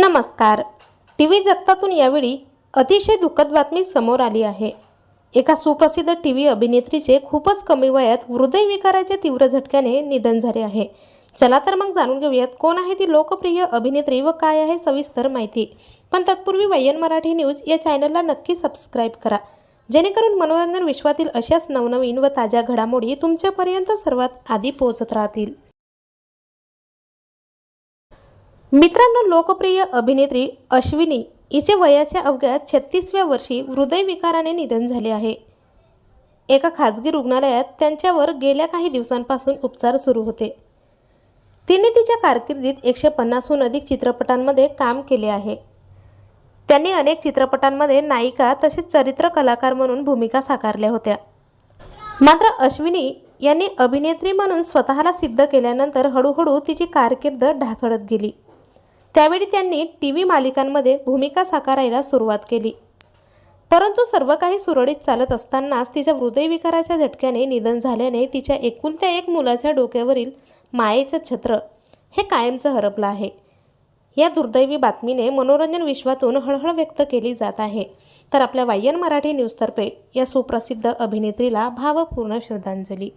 नमस्कार. T V जगतातून यावेळी अतिशय दुःखद बातमी समोर आली आहे. एका सुप्रसिद्ध टी व्ही अभिनेत्रीचे खूपच कमी वयात हृदयविकाराच्या तीव्र झटक्याने निधन झाले आहे. चला तर मग जाणून घेऊयात कोण आहे ती लोकप्रिय अभिनेत्री व काय आहे सविस्तर माहिती. पण तत्पूर्वी वयन मराठी न्यूज या चॅनलला नक्की सबस्क्राईब करा. जेणेकरून मनोरंजन विश्वातील अशाच नवनवीन व ताज्या घडामोडी तुमच्यापर्यंत सर्वात आधी पोहोचत राहतील. मित्रांनो लोकप्रिय अभिनेत्री अश्विनी हिचे वयाच्या अवघ्या छत्तीसव्या वर्षी हृदयविकाराने निधन झाले आहे. एका खाजगी रुग्णालयात त्यांच्यावर गेल्या काही दिवसांपासून उपचार सुरू होते. तिने तिच्या कारकिर्दीत एकशे पन्नासहून अधिक चित्रपटांमध्ये काम केले आहे. त्यांनी अनेक चित्रपटांमध्ये नायिका तसेच चरित्र कलाकार म्हणून भूमिका साकारल्या होत्या. मात्र अश्विनी यांनी अभिनेत्री म्हणून स्वतःला सिद्ध केल्यानंतर हळूहळू तिची कारकीर्द ढासळत गेली. त्यावेळी त्यांनी टी व्ही मालिकांमध्ये भूमिका साकारायला सुरुवात केली. परंतु सर्व काही सुरळीत चालत असतानाच तिच्या हृदयविकाराच्या झटक्याने निधन झाल्याने तिच्या एकुलत्या एक मुलाच्या डोक्यावरील मायेचं छत्र हे कायमचं हरपलं आहे. या दुर्दैवी बातमीने मनोरंजन विश्वातून हळहळ व्यक्त केली जात आहे. तर आपल्या वायन मराठी न्यूजतर्फे या सुप्रसिद्ध अभिनेत्रीला भावपूर्ण श्रद्धांजली.